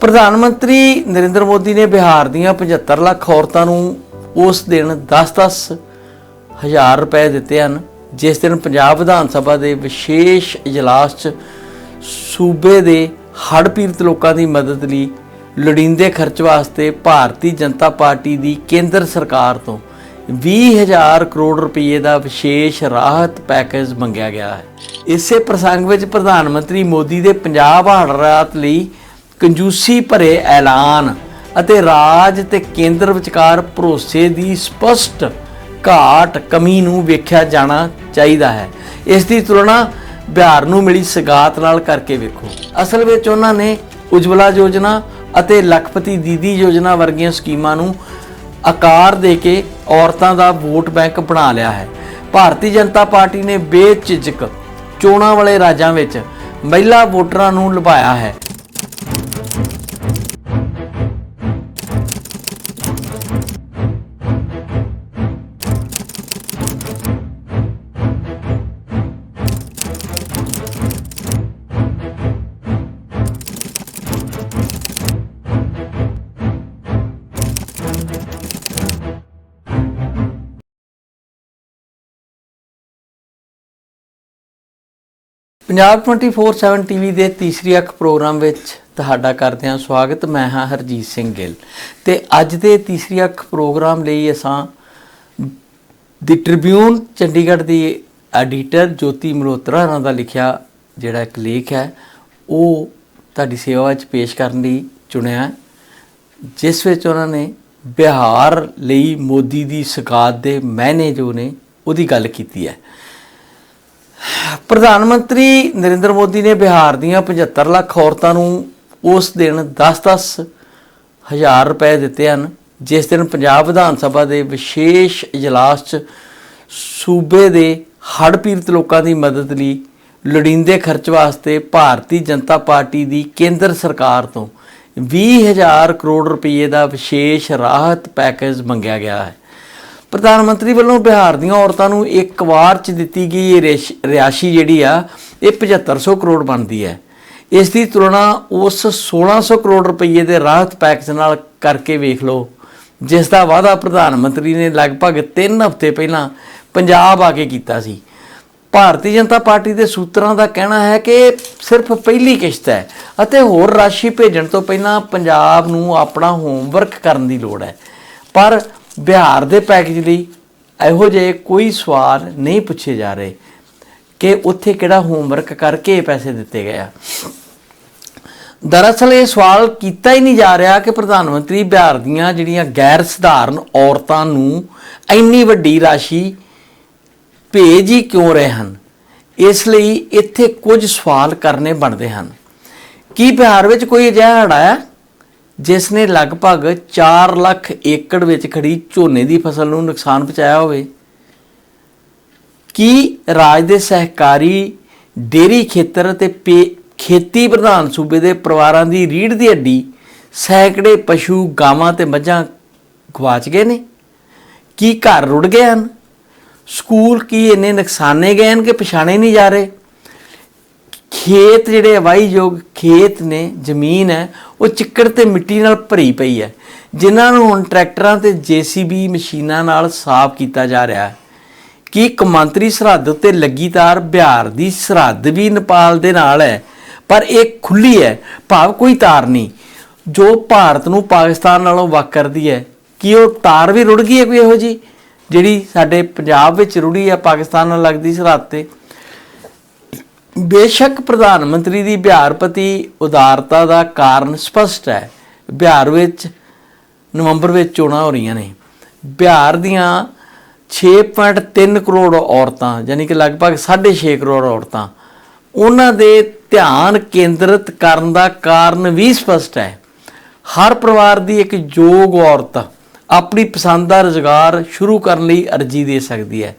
ਪ੍ਰਧਾਨ ਮੰਤਰੀ ਨਰਿੰਦਰ ਮੋਦੀ ਨੇ ਬਿਹਾਰ ਦੀਆਂ 75 ਲੱਖ ਔਰਤਾਂ ਨੂੰ ਉਸ ਦਿਨ 10-10 ਹਜ਼ਾਰ ਰੁਪਏ ਦਿੱਤੇ ਹਨ, ਜਿਸ ਦਿਨ ਪੰਜਾਬ ਵਿਧਾਨ ਸਭਾ ਦੇ ਵਿਸ਼ੇਸ਼ ਇਜਲਾਸ 'ਚ ਸੂਬੇ ਦੇ ਹੜ੍ਹ ਪੀੜਤ ਲੋਕਾਂ ਦੀ ਮਦਦ ਲਈ ਲੋੜੀਂਦੇ ਖਰਚ ਵਾਸਤੇ ਭਾਰਤੀ ਜਨਤਾ ਪਾਰਟੀ ਦੀ ਕੇਂਦਰ ਸਰਕਾਰ ਤੋਂ 20000 ਕਰੋੜ ਰੁਪਏ ਦਾ ਵਿਸ਼ੇਸ਼ ਰਾਹਤ ਪੈਕੇਜ ਮੰਗਿਆ ਗਿਆ ਹੈ। ਇਸੇ ਪ੍ਰਸੰਗ ਵਿੱਚ ਪ੍ਰਧਾਨ ਮੰਤਰੀ ਮੋਦੀ ਦੇ ਪੰਜਾਬ ਹੜ੍ਹ ਰਾਹਤ ਲਈ ਕੰਜੂਸੀ ਭਰੇ ਐਲਾਨ ਅਤੇ ਰਾਜ ਤੇ ਕੇਂਦਰ ਵਿਚਕਾਰ ਭਰੋਸੇ ਦੀ ਸਪਸ਼ਟ ਘਾਟ ਕਮੀ ਨੂੰ ਵੇਖਿਆ ਜਾਣਾ ਚਾਹੀਦਾ ਹੈ। ਇਸ ਦੀ ਤੁਲਨਾ ਬਿਹਾਰ ਨੂੰ ਮਿਲੀ ਸਗਾਤ ਨਾਲ ਕਰਕੇ ਵੇਖੋ। ਅਸਲ ਵਿੱਚ ਉਹਨਾਂ ਨੇ ਉਜਵਲਾ ਯੋਜਨਾ ਅਤੇ ਲਖਪਤੀ ਦੀਦੀ ਯੋਜਨਾ ਵਰਗੀਆਂ ਸਕੀਮਾਂ ਨੂੰ ਆਕਾਰ ਦੇ ਕੇ ਔਰਤਾਂ ਦਾ ਵੋਟ ਬੈਂਕ ਬਣਾ ਲਿਆ ਹੈ। ਭਾਰਤੀ ਜਨਤਾ ਪਾਰਟੀ ਨੇ ਬੇਝਿਜਕ ਚੋਣਾਂ ਵਾਲੇ ਰਾਜਾਂ ਵਿੱਚ ਮਹਿਲਾ ਵੋਟਰਾਂ ਨੂੰ ਲੁਭਾਇਆ ਹੈ। ਪੰਜਾਬ 24/7 ਟੀਵੀ ਦੇ ਤੀਸਰੀ ਅੱਖ ਪ੍ਰੋਗਰਾਮ ਵਿੱਚ ਤੁਹਾਡਾ ਕਰਦੇ ਹਾਂ ਸਵਾਗਤ। ਮੈਂ ਹਾਂ ਹਰਜੀਤ ਸਿੰਘ ਗਿੱਲ। ਤੇ ਅੱਜ ਦੇ ਤੀਸਰੀ ਅੱਖ ਪ੍ਰੋਗਰਾਮ ਲਈ ਅਸਾਂ ਦੀ ਟ੍ਰਿਬਿਊਨ ਚੰਡੀਗੜ੍ਹ ਦੀ ਐਡੀਟਰ ਜੋਤੀ ਮਲਹੋਤਰਾ ਉਹਨਾਂ ਦਾ ਲਿਖਿਆ ਜਿਹੜਾ ਇੱਕ ਲੇਖ ਹੈ, ਉਹ ਤੁਹਾਡੀ ਸੇਵਾ ਵਿੱਚ ਪੇਸ਼ ਕਰਨ ਲਈ ਚੁਣਿਆ ਜਿਸ ਵਿੱਚ ਉਹਨਾਂ ਨੇ ਬਿਹਾਰ ਲਈ ਮੋਦੀ ਦੀ ਸਗਾਤ ਦੇ ਮਾਇਨੇ ਜੋ ਨੇ ਉਹਦੀ ਗੱਲ ਕੀਤੀ ਹੈ। ਪ੍ਰਧਾਨ ਮੰਤਰੀ ਨਰਿੰਦਰ ਮੋਦੀ ਨੇ ਬਿਹਾਰ ਦੀਆਂ 75 ਲੱਖ ਔਰਤਾਂ ਨੂੰ ਉਸ ਦਿਨ 10-10 ਹਜ਼ਾਰ ਰੁਪਏ ਦਿੱਤੇ ਹਨ, ਜਿਸ ਦਿਨ ਪੰਜਾਬ ਵਿਧਾਨ ਸਭਾ ਦੇ ਵਿਸ਼ੇਸ਼ ਇਜਲਾਸ 'ਚ ਸੂਬੇ ਦੇ ਹੜ੍ਹ ਪੀੜਤ ਲੋਕਾਂ ਦੀ ਮਦਦ ਲਈ ਲੋੜੀਂਦੇ ਖਰਚ ਵਾਸਤੇ ਭਾਰਤੀ ਜਨਤਾ ਪਾਰਟੀ ਦੀ ਕੇਂਦਰ ਸਰਕਾਰ ਤੋਂ 20000 ਕਰੋੜ ਰੁਪਏ ਦਾ ਵਿਸ਼ੇਸ਼ ਰਾਹਤ ਪੈਕੇਜ ਮੰਗਿਆ ਗਿਆ ਹੈ। ਪ੍ਰਧਾਨ ਮੰਤਰੀ ਵੱਲੋਂ ਬਿਹਾਰ ਦੀਆਂ ਔਰਤਾਂ ਨੂੰ ਇੱਕ ਵਾਰ ਚ ਦਿੱਤੀ ਗਈ ਇਹ ਰਿਸ਼- ਰਿਹਾਇਸ਼ੀ ਜਿਹੜੀ ਆ, ਇਹ 7500 ਕਰੋੜ ਬਣਦੀ ਹੈ। ਇਸ ਦੀ ਤੁਲਨਾ ਉਸ 1600 ਕਰੋੜ ਰੁਪਏ ਦੇ ਰਾਹਤ ਪੈਕੇਜ ਨਾਲ ਕਰਕੇ ਵੇਖ ਲਓ, ਜਿਸ ਦਾ ਵਾਅਦਾ ਪ੍ਰਧਾਨ ਮੰਤਰੀ ਨੇ ਲਗਭਗ 3 ਹਫ਼ਤੇ ਪਹਿਲਾਂ ਪੰਜਾਬ ਆ ਕੇ ਕੀਤਾ ਸੀ। ਭਾਰਤੀ ਜਨਤਾ ਪਾਰਟੀ ਦੇ ਸੂਤਰਾਂ ਦਾ ਕਹਿਣਾ ਹੈ ਕਿ ਸਿਰਫ ਪਹਿਲੀ ਕਿਸ਼ਤ ਹੈ ਅਤੇ ਹੋਰ ਰਾਸ਼ੀ ਭੇਜਣ ਤੋਂ ਪਹਿਲਾਂ ਪੰਜਾਬ ਨੂੰ ਆਪਣਾ ਹੋਮਵਰਕ ਕਰਨ ਦੀ ਲੋੜ ਹੈ। ਪਰ ਬਿਹਾਰ ਦੇ ਪੈਕੇਜ ਲਈ ਇਹੋ ਜਿਹੇ ਕੋਈ ਸਵਾਲ ਨਹੀਂ ਪੁੱਛੇ ਜਾ ਰਹੇ ਕਿ ਉੱਥੇ ਕਿਹੜਾ ਹੋਮਵਰਕ ਕਰਕੇ ਪੈਸੇ ਦਿੱਤੇ ਗਏ ਆ। ਦਰਅਸਲ ਇਹ ਸਵਾਲ ਕੀਤਾ ਹੀ ਨਹੀਂ ਜਾ ਰਿਹਾ ਕਿ ਪ੍ਰਧਾਨ ਮੰਤਰੀ ਬਿਹਾਰ ਦੀਆਂ ਜਿਹੜੀਆਂ ਗੈਰ ਸਧਾਰਨ ਔਰਤਾਂ ਨੂੰ ਇੰਨੀ ਵੱਡੀ ਰਾਸ਼ੀ ਭੇਜ ਹੀ ਕਿਉਂ ਰਹੇ ਹਨ? ਇਸ ਲਈ ਇੱਥੇ ਕੁਝ ਸਵਾਲ ਕਰਨੇ ਬਣਦੇ ਹਨ। ਕੀ ਬਿਹਾਰ ਵਿੱਚ ਕੋਈ ਅਜਿਹਾ ਹੜ੍ਹ ਆਇਆ? ਜਿਸ ਨੇ ਲਗਭਗ 4 ਲੱਖ ਏਕੜ ਵਿੱਚ ਖੜੀ ਝੋਨੇ ਦੀ ਫਸਲ ਨੂੰ ਨੁਕਸਾਨ ਪਹੁੰਚਾਇਆ ਹੋਵੇ, ਕੀ ਰਾਜ ਦੇ ਸਹਿਕਾਰੀ ਡੇਰੀ ਖੇਤਰ ਅਤੇ ਪੇ- ਖੇਤੀ ਪ੍ਰਧਾਨ ਸੂਬੇ ਦੇ ਪਰਿਵਾਰਾਂ ਦੀ ਰੀੜ ਦੀ ਹੱਡੀ, ਸੈਂਕੜੇ ਪਸ਼ੂ, ਗਾਵਾਂ ਤੇ ਮੱਝਾਂ ਗਵਾਚ ਗਏ ਨੇ? ਕੀ ਘਰ ਰੁੜ ਗਏ ਹਨ? ਸਕੂਲ ਕੀ ਇੰਨੇ ਨੁਕਸਾਨੇ ਗਏ ਹਨ ਕਿ ਪਛਾਣੇ ਨਹੀਂ ਜਾ ਰਹੇ? ਖੇਤ ਜਿਹੜੇ ਵਾਹੀਯੋਗ ਖੇਤ ਨੇ, ਜ਼ਮੀਨ ਹੈ ਉਹ ਚਿੱਕੜ ਤੇ ਮਿੱਟੀ ਨਾਲ ਭਰੀ ਪਈ ਹੈ, ਜਿਨ੍ਹਾਂ ਨੂੰ ਹੁਣ ਟਰੈਕਟਰਾਂ ਤੇ ਜੀਸੀਬੀ ਮਸ਼ੀਨਾਂ ਨਾਲ ਸਾਫ਼ ਕੀਤਾ ਜਾ ਰਿਹਾ ਹੈ। ਕੀ ਕਮਾਂਤਰੀ ਸਰਹੱਦ ਉੱਤੇ ਲੱਗੀ ਤਾਰ ਬਿਹਾਰ ਦੀ ਸਰਹੱਦ ਵੀ ਨੇਪਾਲ ਦੇ ਨਾਲ ਹੈ? ਪਰ ਇਹ ਖੁੱਲੀ ਹੈ, ਭਾਵ ਕੋਈ ਤਾਰ ਨਹੀਂ। ਜੋ ਭਾਰਤ ਨੂੰ ਪਾਕਿਸਤਾਨ ਨਾਲੋਂ ਵੱਖ ਕਰਦੀ ਹੈ, ਕਿ ਉਹ ਤਾਰ ਵੀ ਰੁੜ ਗਈ ਹੈ ਕੋਈ ਇਹੋ ਜੀ ਜਿਹੜੀ ਸਾਡੇ ਪੰਜਾਬ ਵਿੱਚ ਰੁੜੀ ਹੈ, ਪਾਕਿਸਤਾਨ ਨਾਲ ਲੱਗਦੀ ਸਰਹੱਦ ਤੇ? ਬੇਸ਼ੱਕ ਪ੍ਰਧਾਨ ਮੰਤਰੀ ਦੀ ਬਿਹਾਰ ਪ੍ਰਤੀ ਉਦਾਰਤਾ ਦਾ ਕਾਰਨ ਸਪਸ਼ਟ ਹੈ। ਬਿਹਾਰ ਵਿੱਚ, ਨਵੰਬਰ ਵਿੱਚ ਚੋਣਾਂ ਹੋ ਰਹੀਆਂ ਨੇ। ਬਿਹਾਰ ਦੀਆਂ 6.3 ਕਰੋੜ ਔਰਤਾਂ, ਯਾਨੀ ਕਿ ਲਗਭਗ 6.5 ਕਰੋੜ ਔਰਤਾਂ, ਉਹਨਾਂ ਦੇ ਧਿਆਨ ਕੇਂਦਰਿਤ ਕਰਨ ਦਾ ਕਾਰਨ ਵੀ ਸਪਸ਼ਟ ਹੈ। ਹਰ ਪਰਿਵਾਰ ਦੀ ਇੱਕ ਯੋਗ ਔਰਤ ਆਪਣੀ ਪਸੰਦ ਦਾ ਰੁਜ਼ਗਾਰ ਸ਼ੁਰੂ ਕਰਨ ਲਈ ਅਰਜ਼ੀ ਦੇ ਸਕਦੀ ਹੈ।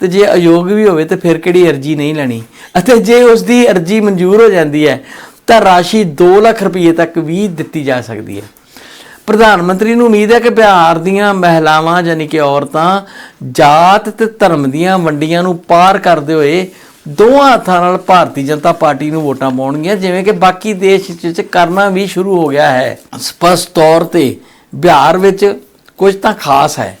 ਤੇ ਜੇ ਅਯੋਗ ਵੀ ਹੋਵੇ ਤੇ ਫਿਰ ਕਿਹੜੀ ਅਰਜ਼ੀ ਨਹੀਂ ਲੈਣੀ? ਅਤੇ ਜੇ ਉਸ ਦੀ ਅਰਜ਼ੀ ਮਨਜ਼ੂਰ ਹੋ ਜਾਂਦੀ ਹੈ, ਤਾਂ ਰਾਸ਼ੀ 2 ਲੱਖ ਰੁਪਏ ਤੱਕ ਵੀ ਦਿੱਤੀ ਜਾ ਸਕਦੀ ਹੈ। ਪ੍ਰਧਾਨ ਮੰਤਰੀ ਨੂੰ ਉਮੀਦ ਹੈ ਕਿ ਬਿਹਾਰ ਦੀਆਂ ਮਹਿਲਾਵਾਂ ਯਾਨੀ ਕਿ ਔਰਤਾਂ ਜਾਤ ਤੇ ਧਰਮ ਦੀਆਂ ਵੰਡੀਆਂ ਨੂੰ ਪਾਰ ਕਰਦੇ ਹੋਏ ਦੋਵਾਂ ਹੱਥਾਂ ਨਾਲ ਭਾਰਤੀ ਜਨਤਾ ਪਾਰਟੀ ਨੂੰ ਵੋਟਾਂ ਪਾਉਣਗੀਆਂ, ਜਿਵੇਂ ਕਿ ਬਾਕੀ ਦੇਸ਼ ਵਿੱਚ ਕਰਨਾ ਵੀ ਸ਼ੁਰੂ ਹੋ ਗਿਆ ਹੈ। ਸਪਸ਼ਟ ਤੌਰ ਤੇ ਬਿਹਾਰ ਵਿੱਚ ਕੁਝ ਤਾਂ ਖਾਸ ਹੈ।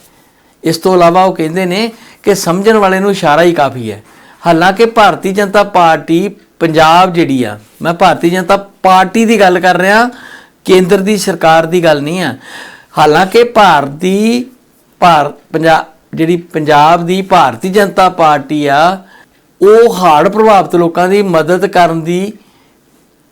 ਇਸ ਤੋਂ ਇਲਾਵਾ ਉਹ ਕਹਿੰਦੇ ਨੇ ਕਿ ਸਮਝਣ ਵਾਲੇ ਨੂੰ ਇਸ਼ਾਰਾ ਹੀ ਕਾਫੀ ਹੈ। ਹਾਲਾਂਕਿ ਭਾਰਤੀ ਜਨਤਾ ਪਾਰਟੀ ਪੰਜਾਬ ਜਿਹੜੀ ਆ, ਮੈਂ ਭਾਰਤੀ ਜਨਤਾ ਪਾਰਟੀ ਦੀ ਗੱਲ ਕਰ ਰਿਹਾ, ਕੇਂਦਰ ਦੀ ਸਰਕਾਰ ਦੀ ਗੱਲ ਨਹੀਂ ਆ। ਹਾਲਾਂਕਿ ਭਾਰਤ ਦੀ ਭਾਰ ਪੰਜਾਬ ਜਿਹੜੀ ਪੰਜਾਬ ਦੀ ਭਾਰਤੀ ਜਨਤਾ ਪਾਰਟੀ ਆ, ਉਹ ਹੜ੍ਹ ਪ੍ਰਭਾਵਿਤ ਲੋਕਾਂ ਦੀ ਮਦਦ ਕਰਨ ਦੀ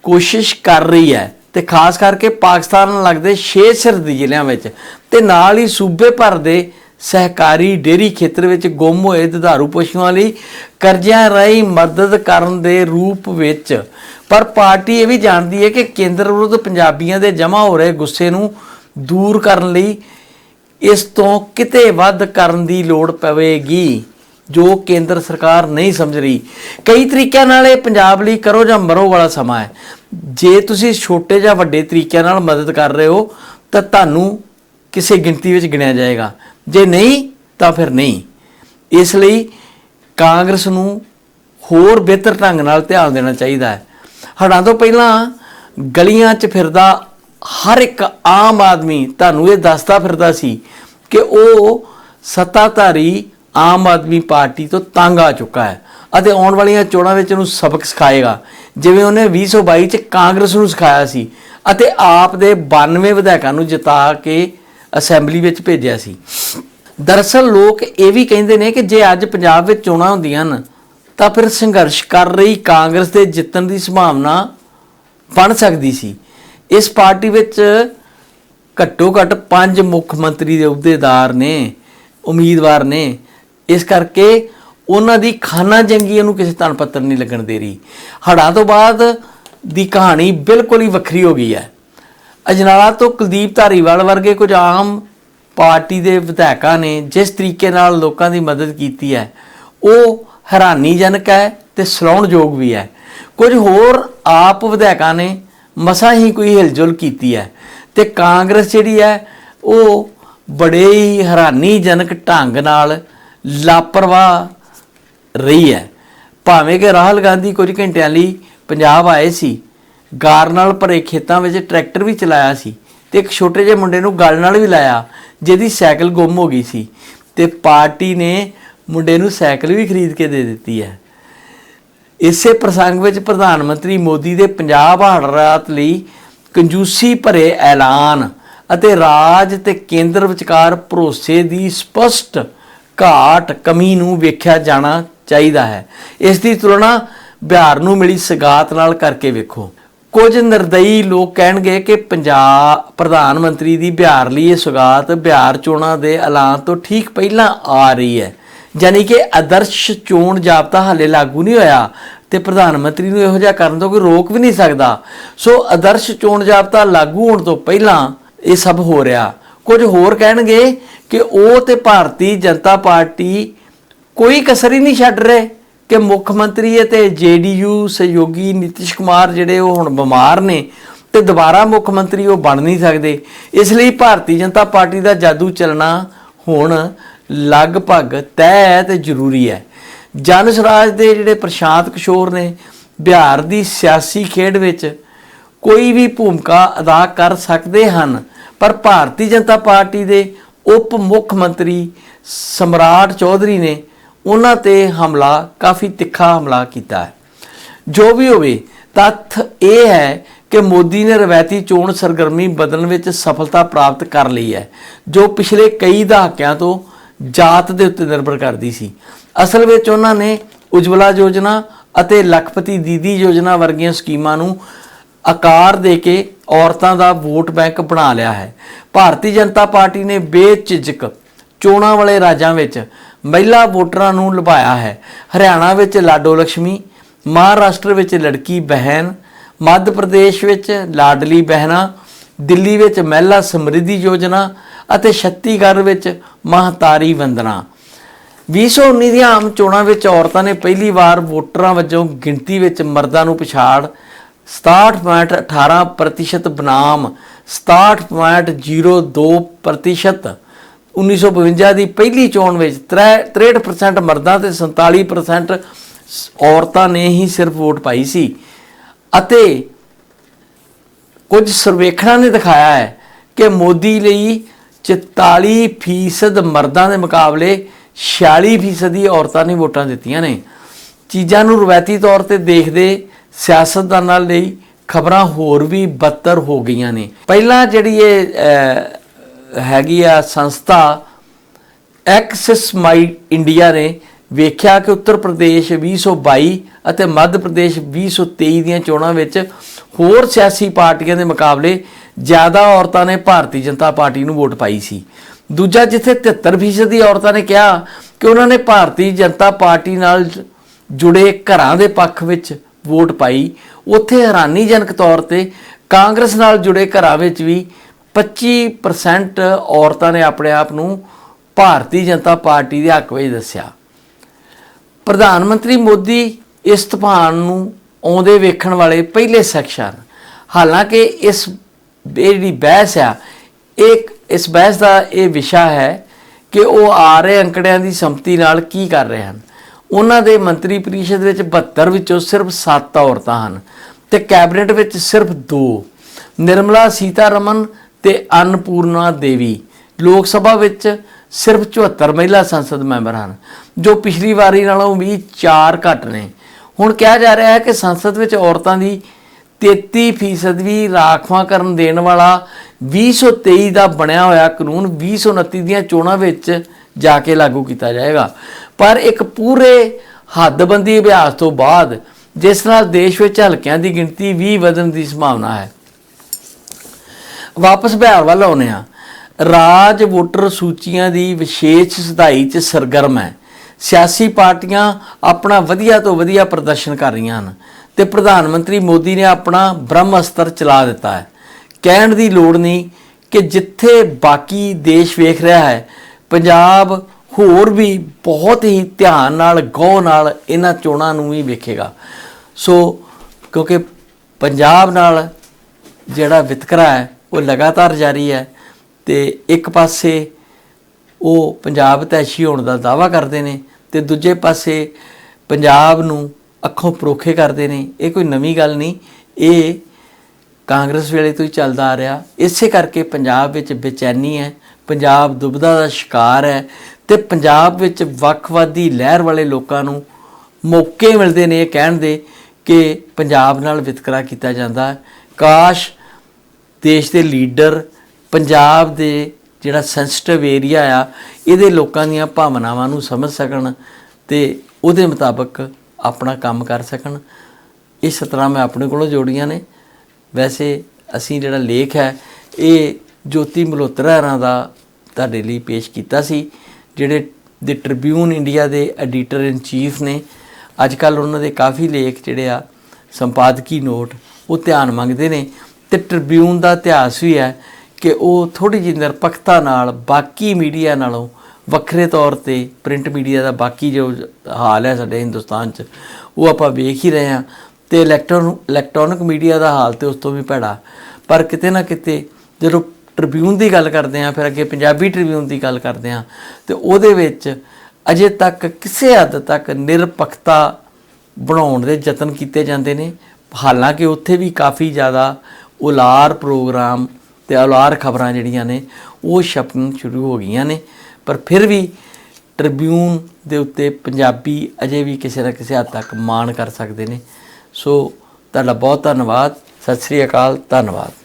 ਕੋਸ਼ਿਸ਼ ਕਰ ਰਹੀ ਹੈ ਤੇ ਖਾਸ ਕਰਕੇ ਪਾਕਿਸਤਾਨ ਨਾਲ ਲੱਗਦੇ ਛੇ ਸਰਹੱਦੀ ਜ਼ਿਲ੍ਹਿਆਂ ਵਿੱਚ ਤੇ ਨਾਲ ਹੀ ਸੂਬੇ ਭਰ ਦੇ ਸਹਿਕਾਰੀ ਡੇਰੀ ਖੇਤਰ ਵਿੱਚ ਗੁੰਮ ਹੋਏ ਦੁਧਾਰੂ ਪਸ਼ੂਆਂ ਲਈ ਕਰਜ਼ਿਆਂ ਰਾਹੀਂ ਮਦਦ ਕਰਨ ਦੇ ਰੂਪ ਵਿੱਚ। ਪਰ ਪਾਰਟੀ ਇਹ ਵੀ ਜਾਣਦੀ ਹੈ ਕਿ ਕੇਂਦਰ ਵਿਰੁੱਧ ਪੰਜਾਬੀਆਂ ਦੇ ਜਮ੍ਹਾਂ ਹੋ ਰਹੇ ਗੁੱਸੇ ਨੂੰ ਦੂਰ ਕਰਨ ਲਈ ਇਸ ਤੋਂ ਕਿਤੇ ਵੱਧ ਕਰਨ ਦੀ ਲੋੜ ਪਵੇਗੀ, ਜੋ ਕੇਂਦਰ ਸਰਕਾਰ ਨਹੀਂ ਸਮਝ ਰਹੀ। ਕਈ ਤਰੀਕਿਆਂ ਨਾਲ ਇਹ ਪੰਜਾਬ ਲਈ ਕਰੋ ਜਾਂ ਮਰੋ ਵਾਲਾ ਸਮਾਂ ਹੈ। ਜੇ ਤੁਸੀਂ ਛੋਟੇ ਜਾਂ ਵੱਡੇ ਤਰੀਕਿਆਂ ਨਾਲ ਮਦਦ ਕਰ ਰਹੇ ਹੋ, ਤਾਂ ਤੁਹਾਨੂੰ ਕਿਸੇ ਗਿਣਤੀ ਵਿੱਚ ਗਿਣਿਆ ਜਾਏਗਾ। ਜੇ ਨਹੀਂ, ਤਾਂ ਫਿਰ ਨਹੀਂ। ਇਸ ਲਈ ਕਾਂਗਰਸ ਨੂੰ ਹੋਰ ਬਿਹਤਰ ਢੰਗ ਨਾਲ ਧਿਆਨ ਦੇਣਾ ਚਾਹੀਦਾ ਹੈ। ਹੜਾਂ ਤੋਂ ਪਹਿਲਾਂ ਗਲੀਆਂ 'ਚ ਫਿਰਦਾ ਹਰ ਇੱਕ ਆਮ ਆਦਮੀ, ਤੁਹਾਨੂੰ ਇਹ ਦੱਸਦਾ ਫਿਰਦਾ ਸੀ ਕਿ ਉਹ ਸੱਤਾਧਾਰੀ ਆਮ ਆਦਮੀ ਪਾਰਟੀ ਤੋਂ ਤੰਗ ਆ ਚੁੱਕਾ ਹੈ ਅਤੇ ਆਉਣ ਵਾਲੀਆਂ ਚੋਣਾਂ ਵਿੱਚ ਉਹਨੂੰ ਸਬਕ ਸਿਖਾਏਗਾ। ਜਿਵੇਂ ਉਹਨੇ 2022 ਚ ਕਾਂਗਰਸ ਨੂੰ ਸਿਖਾਇਆ ਸੀ ਅਤੇ ਆਪ ਦੇ 92 ਵਿਧਾਇਕਾਂ ਨੂੰ ਜਿਤਾ ਕੇ ਅਸੈਂਬਲੀ ਵਿੱਚ ਭੇਜਿਆ ਸੀ। ਦਰਅਸਲ ਲੋਕ ਇਹ ਵੀ ਕਹਿੰਦੇ ਨੇ ਕਿ ਜੇ ਅੱਜ ਪੰਜਾਬ ਵਿੱਚ ਚੋਣਾਂ ਹੁੰਦੀਆਂ ਹਨ, ਤਾਂ ਫਿਰ ਸੰਘਰਸ਼ ਕਰ ਰਹੀ ਕਾਂਗਰਸ ਦੇ ਜਿੱਤਣ ਦੀ ਸੰਭਾਵਨਾ ਬਣ ਸਕਦੀ ਸੀ। ਇਸ ਪਾਰਟੀ ਵਿੱਚ ਘੱਟੋ ਘੱਟ ਪੰਜ ਮੁੱਖ ਮੰਤਰੀ ਦੇ ਅਹੁਦੇਦਾਰ ਨੇ, ਉਮੀਦਵਾਰ ਨੇ। ਇਸ ਕਰਕੇ ਉਹਨਾਂ ਦੀ ਖਾਨਾ ਜੰਗੀ ਉਹਨੂੰ ਕਿਸੇ ਤਨ ਪੱਤਰ ਨਹੀਂ ਲੱਗਣ ਦੇ ਰਹੀ। ਹੜਾਂ ਤੋਂ ਬਾਅਦ ਦੀ ਕਹਾਣੀ ਬਿਲਕੁਲ ਹੀ ਵੱਖਰੀ ਹੋ ਗਈ ਹੈ। ਅਜਨਾਲਾ ਤੋਂ ਕੁਲਦੀਪ ਧਾਰੀਵਾਲ ਵਰਗੇ ਕੁਝ ਆਮ ਪਾਰਟੀ ਦੇ ਵਿਧਾਇਕਾਂ ਨੇ ਜਿਸ ਤਰੀਕੇ ਨਾਲ ਲੋਕਾਂ ਦੀ ਮਦਦ ਕੀਤੀ ਹੈ, ਉਹ ਹੈਰਾਨੀਜਨਕ ਹੈ ਤੇ ਸਲਾਉਣਯੋਗ ਵੀ ਹੈ। ਕੁਝ ਹੋਰ ਆਪ ਵਿਧਾਇਕਾਂ ਨੇ ਮਸਾਂ ਹੀ ਕੋਈ ਹਿਲਜੁਲ ਕੀਤੀ ਹੈ ਤੇ ਕਾਂਗਰਸ ਜਿਹੜੀ ਹੈ, ਉਹ ਬੜੇ ਹੀ ਹੈਰਾਨੀਜਨਕ ਢੰਗ ਨਾਲ ਲਾਪਰਵਾਹ ਰਹੀ ਹੈ। ਭਾਵੇਂ ਕਿ ਰਾਹੁਲ ਗਾਂਧੀ ਕੁਝ ਘੰਟਿਆਂ ਲਈ ਪੰਜਾਬ ਆਏ ਸੀ, ਗਾਰ ਨਾਲ ਭਰੇ ਖੇਤਾਂ ਵਿੱਚ ਟਰੈਕਟਰ ਵੀ ਚਲਾਇਆ ਸੀ ਤੇ ਇੱਕ ਛੋਟੇ ਜਿਹੇ ਮੁੰਡੇ ਨੂੰ ਗਲ ਨਾਲ ਵੀ ਲਾਇਆ, ਜਿਹਦੀ ਸਾਈਕਲ ਗੁੰਮ ਹੋ ਗਈ ਸੀ। ਤੇ ਪਾਰਟੀ ਨੇ ਮੁੰਡੇ ਨੂੰ ਸਾਈਕਲ ਵੀ ਖਰੀਦ ਕੇ ਦੇ ਦਿੱਤੀ ਹੈ। ਇਸੇ ਪ੍ਰਸੰਗ ਵਿੱਚ ਪ੍ਰਧਾਨ ਮੰਤਰੀ ਮੋਦੀ ਦੇ ਪੰਜਾਬ ਹੜ੍ਹ ਰਾਹਤ ਲਈ ਕੰਜੂਸੀ ਭਰੇ ਐਲਾਨ ਅਤੇ ਰਾਜ ਤੇ ਕੇਂਦਰ ਵਿਚਕਾਰ ਭਰੋਸੇ ਦੀ ਸਪਸ਼ਟ ਘਾਟ ਕਮੀ ਨੂੰ ਵੇਖਿਆ ਜਾਣਾ ਚਾਹੀਦਾ ਹੈ। ਇਸ ਦੀ ਤੁਲਨਾ ਬਿਹਾਰ ਨੂੰ ਮਿਲੀ ਸਗਾਤ ਨਾਲ ਕਰਕੇ ਵੇਖੋ। ਕੁਝ ਨਿਰਦਈ ਲੋਕ ਕਹਿਣਗੇ ਕਿ ਪੰਜਾਬ ਪ੍ਰਧਾਨ ਮੰਤਰੀ ਦੀ ਬਿਹਾਰ ਲਈ ਇਹ ਸੁਗਾਤ ਬਿਹਾਰ ਚੋਣਾਂ ਦੇ ਐਲਾਨ ਤੋਂ ਠੀਕ ਪਹਿਲਾਂ ਆ ਰਹੀ ਹੈ। ਯਾਨੀ ਕਿ ਆਦਰਸ਼ ਚੋਣ ਜਾਬਤਾ ਹਾਲੇ ਲਾਗੂ ਨਹੀਂ ਹੋਇਆ ਤੇ ਪ੍ਰਧਾਨ ਮੰਤਰੀ ਨੂੰ ਇਹੋ ਜਿਹਾ ਕਰਨ ਤੋਂ ਕੋਈ ਰੋਕ ਵੀ ਨਹੀਂ ਸਕਦਾ। ਸੋ ਆਦਰਸ਼ ਚੋਣ ਜਾਬਤਾ ਲਾਗੂ ਹੋਣ ਤੋਂ ਪਹਿਲਾਂ ਇਹ ਸਭ ਹੋ ਰਿਹਾ। ਕੁਝ ਹੋਰ ਕਹਿਣਗੇ ਕਿ ਉਹ ਤੇ ਭਾਰਤੀ ਜਨਤਾ ਪਾਰਟੀ ਕੋਈ ਕਸਰ ਹੀ ਨਹੀਂ ਛੱਡ ਰਹੇ। ਕਿ ਮੁੱਖ ਮੰਤਰੀ ਅਤੇ ਜੇਡੀਯੂ ਸਹਿਯੋਗੀ ਨਿਤਿਸ਼ ਕੁਮਾਰ ਜਿਹੜੇ ਉਹ ਹੁਣ ਬਿਮਾਰ ਨੇ ਤੇ ਦੁਬਾਰਾ ਮੁੱਖ ਮੰਤਰੀ ਉਹ ਬਣ ਨਹੀਂ ਸਕਦੇ। ਇਸ ਲਈ ਭਾਰਤੀ ਜਨਤਾ ਪਾਰਟੀ ਦਾ ਜਾਦੂ ਚੱਲਣਾ ਹੁਣ ਲਗਭਗ ਤੈਅ ਹੈ ਤੇ ਜ਼ਰੂਰੀ ਹੈ। ਜਨ ਸਰਾਜ ਦੇ ਜਿਹੜੇ ਪ੍ਰਸ਼ਾਂਤ ਕਿਸ਼ੋਰ ਨੇ, ਬਿਹਾਰ ਦੀ ਸਿਆਸੀ ਖੇਡ ਵਿੱਚ ਕੋਈ ਵੀ ਭੂਮਿਕਾ ਅਦਾ ਕਰ ਸਕਦੇ ਹਨ, ਪਰ ਭਾਰਤੀ ਜਨਤਾ ਪਾਰਟੀ ਦੇ ਉਪ ਮੁੱਖ ਮੰਤਰੀ ਸਮਰਾਟ ਚੌਧਰੀ ਨੇ ਉਹਨਾਂ ਤੇ ਹਮਲਾ, ਕਾਫੀ ਤਿੱਖਾ ਹਮਲਾ ਕੀਤਾ ਹੈ। ਜੋ ਵੀ ਹੋਵੇ, ਤੱਥ ਇਹ ਹੈ ਕਿ ਮੋਦੀ ਨੇ ਰਵਾਇਤੀ ਚੋਣ ਸਰਗਰਮੀ ਬਦਲਣ ਵਿੱਚ ਸਫਲਤਾ ਪ੍ਰਾਪਤ ਕਰ ਲਈ ਹੈ, ਜੋ ਪਿਛਲੇ ਕਈ ਦਹਾਕਿਆਂ ਤੋਂ ਜਾਤ ਦੇ ਉੱਤੇ ਨਿਰਭਰ ਕਰਦੀ ਸੀ। ਅਸਲ ਵਿੱਚ ਉਹਨਾਂ ਨੇ ਉਜਵਲਾ ਯੋਜਨਾ ਅਤੇ ਲਖਪਤੀ ਦੀਦੀ ਯੋਜਨਾ ਵਰਗੀਆਂ ਸਕੀਮਾਂ ਨੂੰ ਆਕਾਰ ਦੇ ਕੇ ਔਰਤਾਂ ਦਾ ਵੋਟ ਬੈਂਕ ਬਣਾ ਲਿਆ ਹੈ। ਭਾਰਤੀ ਜਨਤਾ ਪਾਰਟੀ ਨੇ ਬੇਚਿਜਕ ਚੋਣਾਂ ਵਾਲੇ ਰਾਜਾਂ ਵਿੱਚ ਮਹਿਲਾ ਵੋਟਰਾਂ ਨੂੰ ਲੁਭਾਇਆ ਹੈ। ਹਰਿਆਣਾ ਵਿੱਚ ਲਾਡੋ ਲక్ష్ਮੀ ਮਹਾਰਾਸ਼ਟਰ ਵਿੱਚ ਲੜਕੀ ਬਹਿਨ, ਮੱਧ ਪ੍ਰਦੇਸ਼ ਵਿੱਚ ਲਾਡਲੀ ਬਹਿਨਾ ਦਿੱਲੀ ਵਿੱਚ ਮਹਿਲਾ ਸਮਰਿੱਧੀ ਯੋਜਨਾ ਅਤੇ ਛੱਤੀਗੜ੍ਹ ਵਿੱਚ ਮਹਤਾਰੀ ਵੰਦਨਾ। 2019 ਦੀਆਂ ਆਮ ਚੋਣਾਂ ਵਿੱਚ ਔਰਤਾਂ ਨੇ ਪਹਿਲੀ ਵਾਰ ਵੋਟਰਾਂ ਵਜੋਂ ਗਿਣਤੀ ਵਿੱਚ ਮਰਦਾਂ ਨੂੰ ਪਛਾੜ 67.18% ਬਨਾਮ 67.02% 1952 ਦੀ ਪਹਿਲੀ ਚੋਣ ਵਿੱਚ 63% ਮਰਦਾਂ ਤੇ 47% ਔਰਤਾਂ ਨੇ ਹੀ ਸਿਰਫ ਵੋਟ ਪਾਈ ਸੀ। ਅਤੇ ਕੁਝ ਸਰਵੇਖਣਾਂ ਨੇ ਦਿਖਾਇਆ ਹੈ ਕਿ ਮੋਦੀ ਲਈ 44% ਮਰਦਾਂ ਦੇ ਮੁਕਾਬਲੇ 46% ਹੀ ਔਰਤਾਂ ਨੇ ਵੋਟਾਂ ਦਿੱਤੀਆਂ ਨੇ। ਚੀਜ਼ਾਂ ਨੂੰ ਰਵਾਇਤੀ ਤੌਰ ਤੇ ਦੇਖਦੇ ਸਿਆਸਤਦਾਨਾਂ ਲਈ ਖਬਰਾਂ ਹੋਰ ਵੀ ਬਦਤਰ ਹੋ ਗਈਆਂ ਨੇ। ਪਹਿਲਾਂ ਜਿਹੜੀ ਇਹ ਹੈਗੀ ਆ ਸੰਸਥਾ ਐਕਸਿਸ ਮਾਈ ਇੰਡੀਆ ਨੇ ਵੇਖਿਆ ਕਿ ਉੱਤਰ ਪ੍ਰਦੇਸ਼ 2022 ਅਤੇ ਮੱਧ ਪ੍ਰਦੇਸ਼ 2023 ਦੀਆਂ ਚੋਣਾਂ ਵਿੱਚ ਹੋਰ ਸਿਆਸੀ ਪਾਰਟੀਆਂ ਦੇ ਮੁਕਾਬਲੇ ਜ਼ਿਆਦਾ ਔਰਤਾਂ ਨੇ ਭਾਰਤੀ ਜਨਤਾ ਪਾਰਟੀ ਨੂੰ ਵੋਟ ਪਾਈ ਸੀ। ਦੂਜਾ ਜਿੱਥੇ 73% ਦੀ ਔਰਤਾਂ ਨੇ ਕਿਹਾ ਕਿ ਉਹਨਾਂ ਨੇ ਭਾਰਤੀ ਜਨਤਾ ਪਾਰਟੀ ਨਾਲ ਜੁੜੇ ਘਰਾਂ ਦੇ ਪੱਖ ਵਿੱਚ ਵੋਟ ਪਾਈ। ਉੱਥੇ ਹੈਰਾਨੀਜਨਕ ਤੌਰ ਤੇ ਕਾਂਗਰਸ ਨਾਲ ਜੁੜੇ ਘਰਾਂ ਵਿੱਚ ਵੀ 25% ਔਰਤਾਂ ਨੇ ਆਪਣੇ ਆਪ ਨੂੰ ਭਾਰਤੀ ਜਨਤਾ ਪਾਰਟੀ ਦੇ ਹੱਕ ਵਿੱਚ ਦੱਸਿਆ। ਪ੍ਰਧਾਨ ਮੰਤਰੀ ਮੋਦੀ ਇਸ ਤੂਫਾਨ ਨੂੰ ਆਉਂਦੇ ਵੇਖਣ ਵਾਲੇ ਪਹਿਲੇ ਸੈਕਸ਼ਨ। ਹਾਲਾਂਕਿ ਇਸ, ਇਹ ਜਿਹੜੀ ਬਹਿਸ ਆ ਇੱਕ ਇਸ ਬਹਿਸ ਦਾ ਇਹ ਵਿਸ਼ਾ ਹੈ ਕਿ ਉਹ ਆ ਰਹੇ ਅੰਕੜਿਆਂ ਦੀ ਸੰਪਤੀ ਨਾਲ ਕੀ ਕਰ ਰਹੇ ਹਨ। ਉਹਨਾਂ ਦੇ ਮੰਤਰੀ ਪਰਿਸ਼ਦ ਵਿੱਚ 72 ਵਿੱਚੋਂ ਸਿਰਫ 7 ਔਰਤਾਂ ਹਨ ਤੇ ਕੈਬਨਿਟ ਵਿੱਚ ਸਿਰਫ 2 ਨਿਰਮਲਾ ਸੀਤਾਰਮਨ ਤੇ ਅੰਨਪੂਰਨਾ ਦੇਵੀ। ਲੋਕ ਸਭਾ ਵਿੱਚ ਸਿਰਫ 74 ਮਹਿਲਾ ਸੰਸਦ ਮੈਂਬਰ ਹਨ, ਜੋ ਪਿਛਲੀ ਵਾਰੀ ਨਾਲੋਂ ਵੀ 4 ਘੱਟ ਨੇ। ਹੁਣ ਕਿਹਾ ਜਾ ਰਿਹਾ ਹੈ ਕਿ ਸੰਸਦ ਵਿੱਚ ਔਰਤਾਂ ਦੀ 33% ਵੀ ਰਾਖਵਾਂਕਰਨ ਦੇਣ ਵਾਲਾ 2023 ਦਾ ਬਣਿਆ ਹੋਇਆ ਕਾਨੂੰਨ 2029 ਦੀਆਂ ਚੋਣਾਂ ਵਿੱਚ ਜਾ ਕੇ ਲਾਗੂ ਕੀਤਾ ਜਾਏਗਾ। ਪਰ ਇੱਕ ਪੂਰੇ ਹੱਦਬੰਦੀ ਅਭਿਆਸ ਤੋਂ ਬਾਅਦ, ਜਿਸ ਨਾਲ ਦੇਸ਼ ਵਿੱਚ ਹਲਕਿਆਂ ਦੀ ਗਿਣਤੀ 20 ਵਧਣ ਦੀ ਸੰਭਾਵਨਾ ਹੈ। ਵਾਪਸ ਬਿਹਾਰ ਵੱਲ ਆਉਨੇ ਆ ਰਾਜ ਵੋਟਰ ਸੂਚੀਆਂ ਦੀ ਵਿਸ਼ੇਸ਼ ਸਦਾਈ 'ਚ ਸਰਗਰਮ ਹੈ। ਸਿਆਸੀ ਪਾਰਟੀਆਂ ਆਪਣਾ ਵਧੀਆ ਤੋਂ ਵਧੀਆ ਪ੍ਰਦਰਸ਼ਨ ਕਰ ਰਹੀਆਂ ਹਨ ਤੇ ਪ੍ਰਧਾਨ ਮੰਤਰੀ ਮੋਦੀ ਨੇ ਆਪਣਾ ਬ੍ਰਹਮ ਅਸਤਰ ਚਲਾ ਦਿੱਤਾ ਹੈ। ਕਹਿਣ ਦੀ ਲੋੜ ਨਹੀਂ ਕਿ ਜਿੱਥੇ ਬਾਕੀ ਦੇਸ਼ ਵੇਖ ਰਿਹਾ ਹੈ, ਪੰਜਾਬ ਹੋਰ ਵੀ ਬਹੁਤ ਹੀ ਧਿਆਨ ਨਾਲ ਗੌ ਨਾਲ ਇਹਨਾਂ ਚੋਣਾਂ ਨੂੰ ਵੀ ਵੇਖੇਗਾ। ਸੋ ਕਿਉਂਕਿ ਪੰਜਾਬ ਨਾਲ ਜਿਹੜਾ ਵਿਤਕਰਾ ਹੈ ਉਹ ਲਗਾਤਾਰ ਜਾਰੀ ਹੈ ਤੇ ਇੱਕ ਪਾਸੇ ਉਹ ਪੰਜਾਬ ਤੈਸ਼ੀ ਹੋਣ ਦਾ ਦਾਵਾ ਕਰਦੇ ਨੇ ਤੇ ਦੂਜੇ ਪਾਸੇ ਪੰਜਾਬ ਨੂੰ ਅੱਖੋਂ ਪਰੋਖੇ ਕਰਦੇ ਨੇ। ਇਹ ਕੋਈ ਨਵੀਂ ਗੱਲ ਨਹੀਂ। ਇਹ ਕਾਂਗਰਸ ਵੇਲੇ ਤੋਂ ਹੀ ਚੱਲਦਾ ਆ ਰਿਹਾ। ਇਸੇ ਕਰਕੇ ਪੰਜਾਬ ਵਿੱਚ ਬੇਚੈਨੀ ਹੈ, ਪੰਜਾਬ ਦੁਬਦਾ ਦਾ ਸ਼ਿਕਾਰ ਹੈ ਤੇ ਪੰਜਾਬ ਵਿੱਚ ਵੱਖਵਾਦੀ ਲਹਿਰ ਵਾਲੇ ਲੋਕਾਂ ਨੂੰ ਮੌਕੇ ਮਿਲਦੇ ਨੇ ਇਹ ਕਹਿਣ ਦੇ ਕਿ ਪੰਜਾਬ ਨਾਲ ਵਿਤਕਰਾ ਕੀਤਾ ਜਾਂਦਾ। ਕਾਸ਼ ਦੇਸ਼ ਦੇ ਲੀਡਰ, ਪੰਜਾਬ ਦੇ ਜਿਹੜਾ ਸੈਂਸਿਟਿਵ ਏਰੀਆ ਆ, ਇਹਦੇ ਲੋਕਾਂ ਦੀਆਂ ਭਾਵਨਾਵਾਂ ਨੂੰ ਸਮਝ ਸਕਣ ਤੇ ਉਹਦੇ ਮੁਤਾਬਕ ਆਪਣਾ ਕੰਮ ਕਰ ਸਕਣ। ਇਹ ਸਤਰਾਂ ਮੈਂ ਆਪਣੇ ਕੋਲੋਂ ਜੋੜੀਆਂ ਨੇ। ਵੈਸੇ ਅਸੀਂ ਜਿਹੜਾ ਲੇਖ ਹੈ, ਇਹ ਜੋਤੀ ਮਲਹੋਤਰਾ ਹਰਾਂ ਦਾ ਤੁਹਾਡੇ ਲਈ ਪੇਸ਼ ਕੀਤਾ ਸੀ, ਜਿਹੜੇ ਦੇ ਟ੍ਰਿਬਿਊਨ ਇੰਡੀਆ ਦੇ ਐਡੀਟਰ ਇਨ ਚੀਫ ਨੇ। ਅੱਜ ਕੱਲ ਉਹਨਾਂ ਦੇ ਕਾਫੀ ਲੇਖ ਜਿਹੜੇ ਆ, ਸੰਪਾਦਕੀ ਨੋਟ, ਉਹ ਧਿਆਨ ਮੰਗਦੇ ਨੇ। ਤੇ ਟ੍ਰਿਬਿਊਨ ਦਾ ਇਤਿਹਾਸ ਵੀ ਹੈ ਕਿ ਉਹ ਥੋੜੀ ਜਿਹੀ ਨਿਰਪੱਖਤਾ ਨਾਲ ਬਾਕੀ ਮੀਡੀਆ ਨਾਲੋਂ ਵੱਖਰੇ ਤੌਰ ਤੇ ਪ੍ਰਿੰਟ ਮੀਡੀਆ ਦਾ ਬਾਕੀ ਜੋ ਹਾਲ ਹੈ ਸਾਡੇ ਹਿੰਦੁਸਤਾਨ 'ਚ, ਉਹ ਆਪਾਂ ਵੇਖ ਹੀ ਰਹੇ ਹਾਂ ਤੇ ਇਲੈਕਟ੍ਰੋਨ, ਇਲੈਕਟ੍ਰੋਨਿਕ ਮੀਡੀਆ ਦਾ ਹਾਲ ਤੇ ਉਸ ਤੋਂ ਵੀ ਭੈੜਾ। ਪਰ ਕਿਤੇ ਨਾ ਕਿਤੇ ਜਦੋਂ ਟ੍ਰਿਬਿਊਨ ਦੀ ਗੱਲ ਕਰਦੇ ਹਾਂ, ਫਿਰ ਅੱਗੇ ਪੰਜਾਬੀ ਟ੍ਰਿਬਿਊਨ ਦੀ ਗੱਲ ਕਰਦੇ ਹਾਂ, ਤੇ ਉਹਦੇ ਵਿੱਚ ਅਜੇ ਤੱਕ ਕਿਸੇ ਹੱਦ ਤੱਕ ਨਿਰਪੱਖਤਾ ਬਣਾਉਣ ਦੇ ਯਤਨ ਕੀਤੇ ਜਾਂਦੇ ਨੇ। ਹਾਲਾਂਕਿ ਉੱਥੇ ਵੀ ਕਾਫੀ ਜ਼ਿਆਦਾ ਉਲਾਰ ਪ੍ਰੋਗਰਾਮ ਤੇ ਉਲਾਰ ਖਬਰਾਂ ਜਿਹੜੀਆਂ ਨੇ, ਉਹ ਛਪਣ ਸ਼ੁਰੂ ਹੋ ਗਈਆਂ ਨੇ। ਪਰ ਫਿਰ ਵੀ ਟ੍ਰਿਬਿਊਨ ਦੇ ਉੱਤੇ ਪੰਜਾਬੀ ਅਜੇ ਵੀ ਕਿਸੇ ਨਾ ਕਿਸੇ ਹੱਦ ਤੱਕ ਮਾਣ ਕਰ ਸਕਦੇ ਨੇ। ਸੋ ਤੁਹਾਡਾ ਬਹੁਤ ਧੰਨਵਾਦ। ਸਤਿ ਸ੍ਰੀ ਅਕਾਲ। ਧੰਨਵਾਦ।